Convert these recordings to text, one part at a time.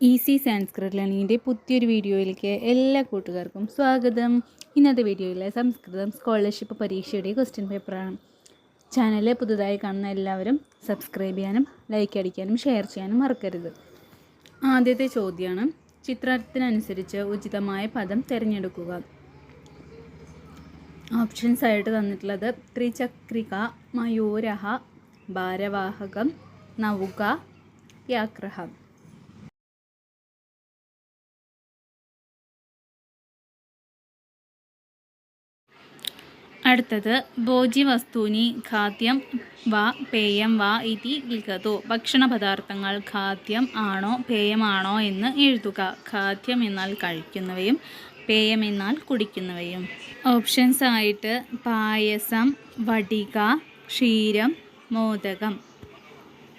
Easy Sanskrit ലേണിങ്ങിന്റെ പുതിയൊരു വീഡിയോയിലേക്ക് എല്ലാ കൂട്ടുകാർക്കും സ്വാഗതം. ഇന്നത്തെ വീഡിയോയിലെ സംസ്കൃതം സ്കോളർഷിപ്പ് പരീക്ഷയുടെ ക്വസ്റ്റ്യൻ പേപ്പറാണ് ചാനൽ പുതുതായി കാണുന്ന എല്ലാവരും സബ്സ്ക്രൈബ് ചെയ്യാനും ലൈക്ക് അടിക്കാനും ഷെയർ ചെയ്യാനും മറക്കരുത്. ആദ്യത്തെ ചോദ്യമാണ് ചിത്രത്തിനനുസരിച്ച് ഉചിതമായ പദം തിരഞ്ഞെടുക്കുക. ഓപ്ഷൻസ് ആയിട്ട് തന്നിട്ടുള്ളത് ത്രിചക്രിക മയൂരഹ ഭാരവാഹകം നൗക യാഗ്രഹം. അടുത്തത് ഭോജ്യവസ്തൂനി ഖാദ്യം വാ പേയം വാ ഇതി ലിഖതു ഭക്ഷണപദാർത്ഥങ്ങൾ ഖാദ്യം ആണോ പേയമാണോ എന്ന് എഴുതുക. ഖാദ്യം എന്നാൽ കഴിക്കുന്നവയും പേയം എന്നാൽ കുടിക്കുന്നവയും. ഓപ്ഷൻസ് ആയിട്ട് പായസം വടിക ക്ഷീരം മോദകം.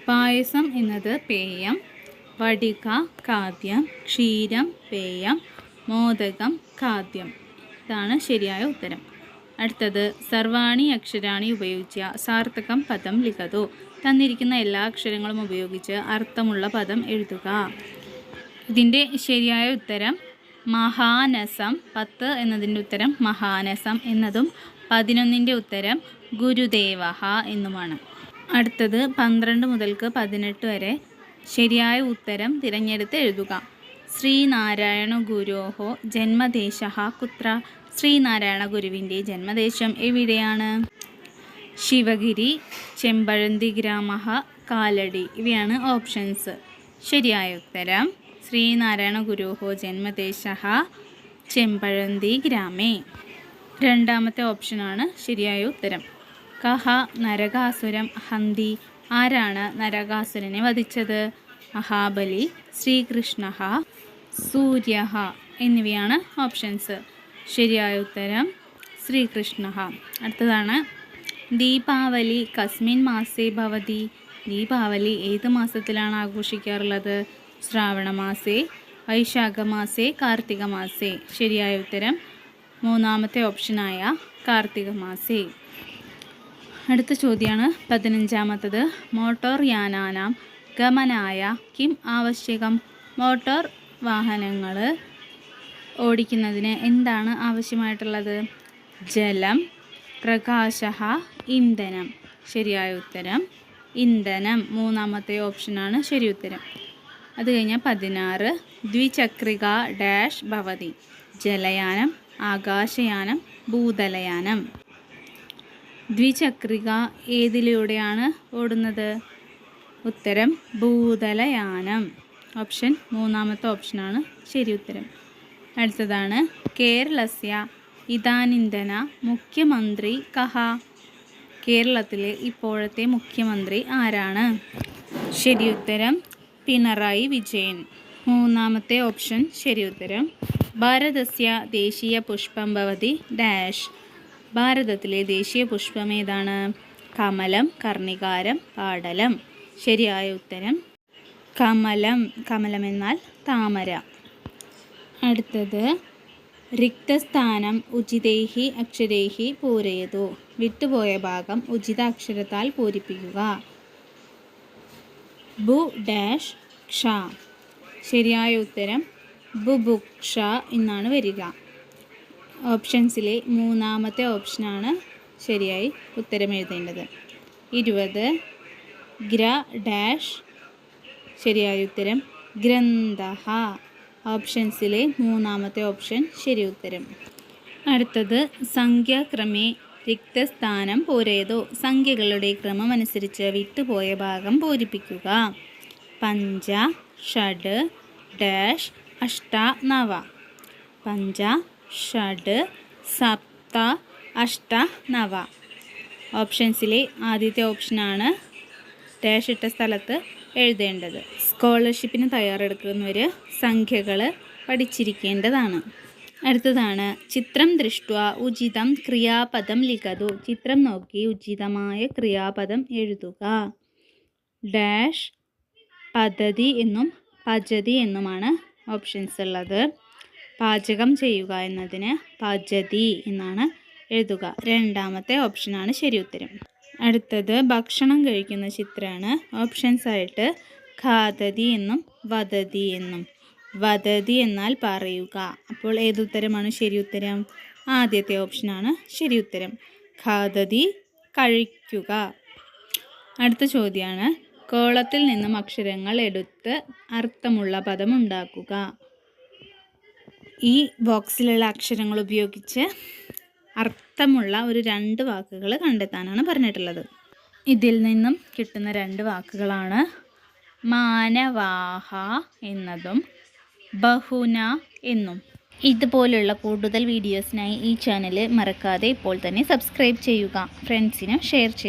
പായസം എന്നത് പേയം വടിക ഖാദ്യം ക്ഷീരം പേയം മോദകം ഖാദ്യം. ഇതാണ് ശരിയായ ഉത്തരം. അടുത്തത് സർവാണി അക്ഷരാണി ഉപയോഗിച്ച സാർത്ഥകം പദം ലിഖതു. തന്നിരിക്കുന്ന എല്ലാ അക്ഷരങ്ങളും ഉപയോഗിച്ച് അർത്ഥമുള്ള പദം എഴുതുക. ഇതിന്റെ ശരിയായ ഉത്തരം മഹാനസം പത്ത് എന്നതിന്റെ ഉത്തരം മഹാനസം എന്നതും പതിനൊന്നിന്റെ ഉത്തരം ഗുരുദേവഹ എന്നുമാണ്. അടുത്തത് പന്ത്രണ്ട് മുതൽക്ക് പതിനെട്ട് വരെ ശരിയായ ഉത്തരം തിരഞ്ഞെടുത്ത് എഴുതുക. ശ്രീനാരായണ ഗുരോഹോ ജന്മദേശ കുത്ര. ശ്രീനാരായണ ഗുരുവിന്റെ ജന്മദേശം എവിടെയാണ്? ശിവഗിരി ചെമ്പഴന്തി ഗ്രാമ കാലടി. ഇവയാണ് ഓപ്ഷൻസ്. ശരിയായ ഉത്തരം ശ്രീനാരായണ ഗുരുഹോ ജന്മദേശ ചെമ്പഴന്തി ഗ്രാമേ. രണ്ടാമത്തെ ഓപ്ഷനാണ് ശരിയായ ഉത്തരം. കഹ നരകാസുരം ഹന്തി. ആരാണ് നരകാസുരനെ വധിച്ചത്? മഹാബലി ശ്രീകൃഷ്ണ സൂര്യ എന്നിവയാണ് ഓപ്ഷൻസ്. ശരിയായ ഉത്തരം ശ്രീകൃഷ്ണ അടുത്തതാണ് ദീപാവലി കസ്മിൻ മാസേ ഭവതി. ദീപാവലി ഏത് മാസത്തിലാണ് ആഘോഷിക്കാറുള്ളത്? ശ്രാവണ മാസേ വൈശാഖ മാസേ കാർത്തിക മാസേ. ശരിയായ ഉത്തരം മൂന്നാമത്തെ ഓപ്ഷനായ കാർത്തിക മാസേ. അടുത്ത ചോദ്യമാണ് പതിനഞ്ചാമത്തത് മോട്ടോർ യാനാനാം ഗമനായ കിം ആവശ്യകം? മോട്ടോർ വാഹനങ്ങൾ ഓടിക്കുന്നതിന് എന്താണ് ആവശ്യമായിട്ടുള്ളത്? ജലം പ്രകാശ ഇന്ധനം. ശരിയായ ഉത്തരം ഇന്ധനം. മൂന്നാമത്തെ ഓപ്ഷനാണ് ശരി ഉത്തരം. അത് കഴിഞ്ഞാൽ പതിനാറ്. ദ്വിചക്രിക ഡാഷ് ഭവതി. ജലയാനം ആകാശയാനം ഭൂതലയാനം. ദ്വിചക്രിക ഏതിലൂടെയാണ് ഓടുന്നത്? ഉത്തരം ഭൂതലയാനം. ഓപ്ഷൻ മൂന്നാമത്തെ ഓപ്ഷനാണ് ശരി ഉത്തരം. അടുത്തതാണ് കേരളസ്യ ഇതാനിന്തന മുഖ്യമന്ത്രി കഹ. കേരളത്തിലെ ഇപ്പോഴത്തെ മുഖ്യമന്ത്രി ആരാണ്? ശരി ഉത്തരം പിണറായി വിജയൻ. മൂന്നാമത്തെ ഓപ്ഷൻ ശരി ഉത്തരം ഭാരതസ്യ ദേശീയ പുഷ്പം ഭവതി ഡാഷ്. ഭാരതത്തിലെ ദേശീയ പുഷ്പം ഏതാണ്? കമലം കർണികാരം പാടലം. ശരിയായ ഉത്തരം കമലം. കമലം എന്നാൽ താമര. അടുത്തത് റിക്തസ്ഥാനം ഉചിതേഹി അക്ഷരേഹി പൂരയതു. വിട്ടുപോയ ഭാഗം ഉചിത അക്ഷരത്താൽ പൂരിപ്പിക്കുക. ബു ഡാഷ് ക്ഷ. ശരിയായ ഉത്തരം ബുബുക്ഷ എന്നാണ് വരിക. ഓപ്ഷൻസിലെ മൂന്നാമത്തെ ഓപ്ഷനാണ് ശരിയായി ഉത്തരം എഴുതേണ്ടത്. ഇരുപത് ഗ്ര ഡാഷ്. ശരിയായ ഉത്തരം ഗ്രന്ഥ ഓപ്ഷൻസിലെ മൂന്നാമത്തെ ഓപ്ഷൻ ശരി ഉത്തരം. അടുത്തത് സംഖ്യാക്രമേ റിക്തസ്ഥാനം പോരേതോ? സംഖ്യകളുടെ ക്രമം അനുസരിച്ച് വിട്ടുപോയ ഭാഗം പൂരിപ്പിക്കുക. പഞ്ച ഷഡ് ഡാഷ് അഷ്ട നവ. പഞ്ച ഷഡ് സപ്ത അഷ്ട നവ. ഓപ്ഷൻസിലെ ആദ്യത്തെ ഓപ്ഷനാണ് ഡാഷ് ഇട്ട സ്ഥലത്ത് എഴുതേണ്ടത്. സ്കോളർഷിപ്പിന് തയ്യാറെടുക്കുന്നവർ സംഖ്യകൾ പഠിച്ചിരിക്കേണ്ടതാണ്. അടുത്തതാണ് ചിത്രം ദൃഷ്ട ഉചിതം ക്രിയാപദം ലിഖതു. ചിത്രം നോക്കി ഉചിതമായ ക്രിയാപദം എഴുതുക. ഡാഷ് പദ്ധതി എന്നും പദ്ധതി എന്നുമാണ് ഓപ്ഷൻസ് ഉള്ളത്. പാചകം ചെയ്യുക എന്നതിന് പദ്ധതി എന്നാണ് എഴുതുക. രണ്ടാമത്തെ ഓപ്ഷനാണ് ശരി ഉത്തരം. അടുത്തത് ഭക്ഷണം കഴിക്കുന്ന ചിത്രമാണ്. ഓപ്ഷൻസ് ആയിട്ട് ഖാദതി എന്നും വദതി എന്നും. വദതി എന്നാൽ പറയുക. അപ്പോൾ ഏതുത്തരമാണ് ശരി ഉത്തരം. ആദ്യത്തെ ഓപ്ഷനാണ് ശരി ഉത്തരം. ഖാദതി കഴിക്കുക. അടുത്ത ചോദ്യമാണ് കോളത്തിൽ നിന്നും അക്ഷരങ്ങൾ എടുത്ത് അർത്ഥമുള്ള പദം ഉണ്ടാക്കുക. ഈ ബോക്സിലുള്ള അക്ഷരങ്ങൾ ഉപയോഗിച്ച് അർത്ഥമുള്ള ഒരു രണ്ട് വാക്കുകൾ കണ്ടെത്താനാണ് പറഞ്ഞിട്ടുള്ളത്. ഇതിൽ നിന്നും കിട്ടുന്ന രണ്ട് വാക്കുകളാണ് മാനവാഹ എന്നതും ബഹുന എന്നും. ഇതുപോലുള്ള കൂടുതൽ വീഡിയോസിനായി ഈ ചാനൽ മറക്കാതെ ഇപ്പോൾ തന്നെ സബ്സ്ക്രൈബ് ചെയ്യുക. ഫ്രണ്ട്സിനും ഷെയർ ചെയ്യുക